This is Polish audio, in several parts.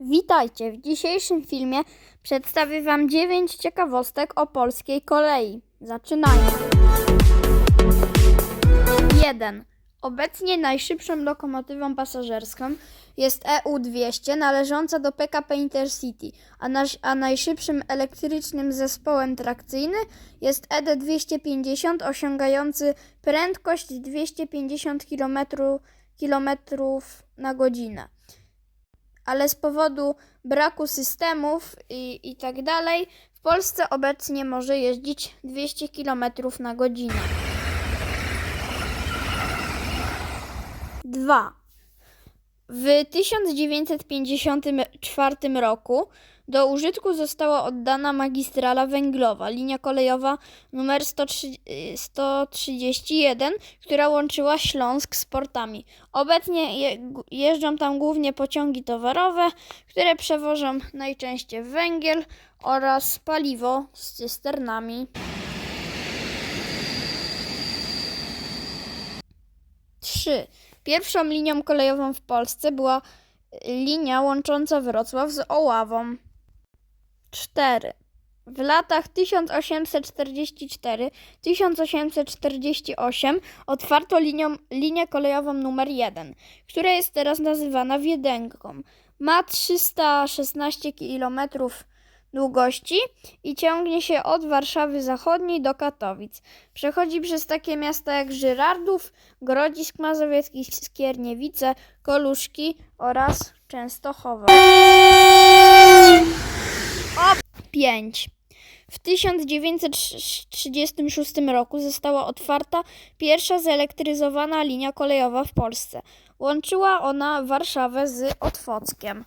Witajcie! W dzisiejszym filmie przedstawię Wam 9 ciekawostek o polskiej kolei. Zaczynajmy! 1. Obecnie najszybszą lokomotywą pasażerską jest EU200 należąca do PKP Intercity, a, a najszybszym elektrycznym zespołem trakcyjny jest E ED250 osiągający prędkość 250 km, km na godzinę ale z powodu braku systemów i, i tak dalej, w Polsce obecnie może jeździć 200 km na godzinę. 2. W 1954 roku do użytku została oddana magistrala węglowa, linia kolejowa nr 131, która łączyła Śląsk z portami. Obecnie je, jeżdżą tam głównie pociągi towarowe, które przewożą najczęściej węgiel oraz paliwo z cysternami. 3. Pierwszą linią kolejową w Polsce była linia łącząca Wrocław z Oławą. 4. W latach 1844-1848 otwarto linią, linię kolejową numer 1, która jest teraz nazywana Wiedenką. Ma 316 km długości i ciągnie się od Warszawy Zachodniej do Katowic. Przechodzi przez takie miasta jak Żyrardów, Grodzisk Mazowiecki, Skierniewice, Koluszki oraz Częstochowa. 5. W 1936 roku została otwarta pierwsza zelektryzowana linia kolejowa w Polsce. Łączyła ona Warszawę z Otwockiem.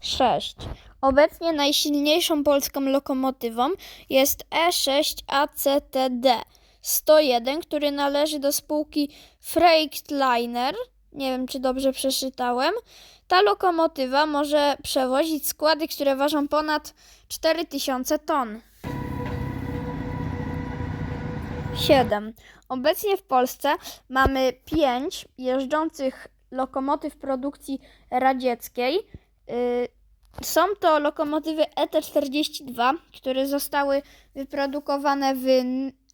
6. Obecnie najsilniejszą polską lokomotywą jest E E6 ACTD 101, który należy do spółki Freightliner. Nie wiem, czy dobrze przeczytałem. Ta lokomotywa może przewozić składy, które ważą ponad 4000 ton. 7. Obecnie w Polsce mamy 5 jeżdżących lokomotyw produkcji radzieckiej. Yy, Są to lokomotywy ET42, które zostały wyprodukowane w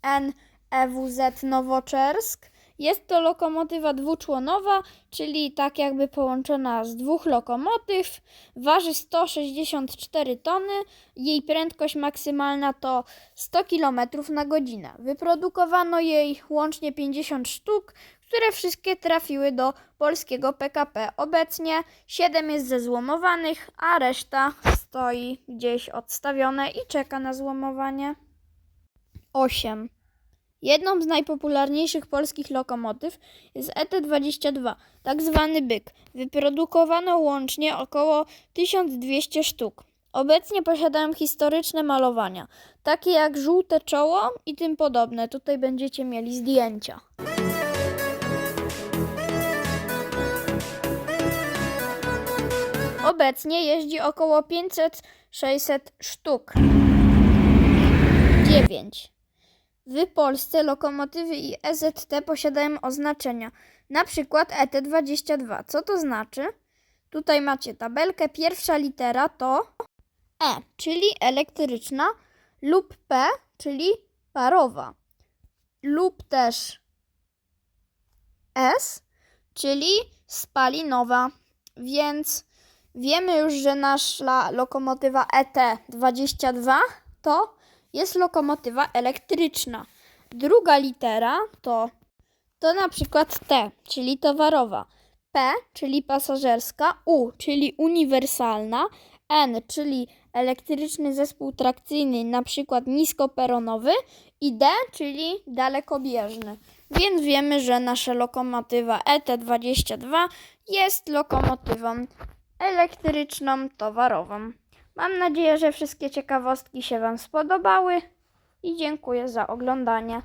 NEWZ Nowoczersk. Jest to lokomotywa dwuczłonowa, czyli tak jakby połączona z dwóch lokomotyw. Waży 164 tony. Jej prędkość maksymalna to 100 km na godzinę. Wyprodukowano jej łącznie 50 sztuk, które wszystkie trafiły do polskiego PKP. Obecnie 7 jest zezłomowanych, a reszta stoi gdzieś odstawione i czeka na złomowanie. 8. Jedną z najpopularniejszych polskich lokomotyw jest ET22, tak zwany byk. Wyprodukowano łącznie około 1200 sztuk. Obecnie posiadają historyczne malowania, takie jak żółte czoło i tym podobne. Tutaj będziecie mieli zdjęcia. Obecnie jeździ około 500-600 sztuk. 9. W Polsce lokomotywy i EZT posiadają oznaczenia, na przykład ET22. Co to znaczy? Tutaj macie tabelkę. Pierwsza litera to E, czyli elektryczna, lub P, czyli parowa, lub też S, czyli spalinowa. Więc wiemy już, że nasza lokomotywa ET22 to jest lokomotywa elektryczna. Druga litera to, to na przykład T, czyli towarowa, P, czyli pasażerska, U, czyli uniwersalna, N, czyli elektryczny zespół trakcyjny, na przykład niskoperonowy i D, czyli dalekobieżny. Więc wiemy, że nasza lokomotywa ET22 jest lokomotywą elektryczną towarową. Mam nadzieję, że wszystkie ciekawostki się Wam spodobały i dziękuję za oglądanie.